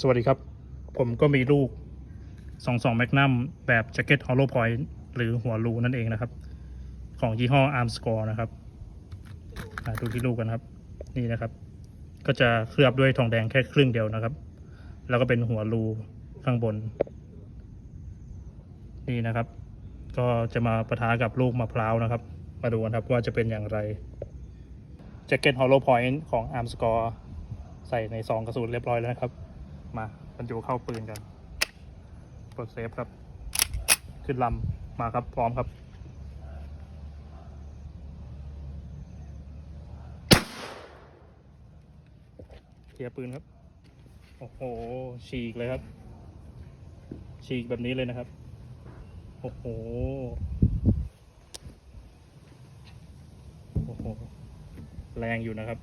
สวัสดีครับ ผมก็มีลูก 22 Magnum แบบแจ็คเก็ต Hollow Point หรือหัวรูนั่นเองนะครับ ของยี่ห้อ Arm Score นะครับอ่าดูที่ลูกกันครับ นี่นะครับ ก็จะเคลือบด้วยทองแดงแค่ครึ่งเดียวนะครับ แล้วก็เป็นหัวรูข้างบน นี่นะครับ ก็จะมาประทะกับลูกมะพร้าวนะครับ มาดูกันครับว่าจะเป็นอย่างไรแจ็คเก็ต Hollow Point ของ Arm Score ใส่ในซองกระสุนเรียบร้อยแล้วนะครับ มาบรรจุเข้าปืนกันกดเซฟครับ ขึ้นลำมาครับพร้อมครับเคลียร์ปืนครับ โอ้โห ฉีกเลยครับ ฉีกแบบนี้เลยนะครับ โอ้โห โอ้โห แรงอยู่นะครับ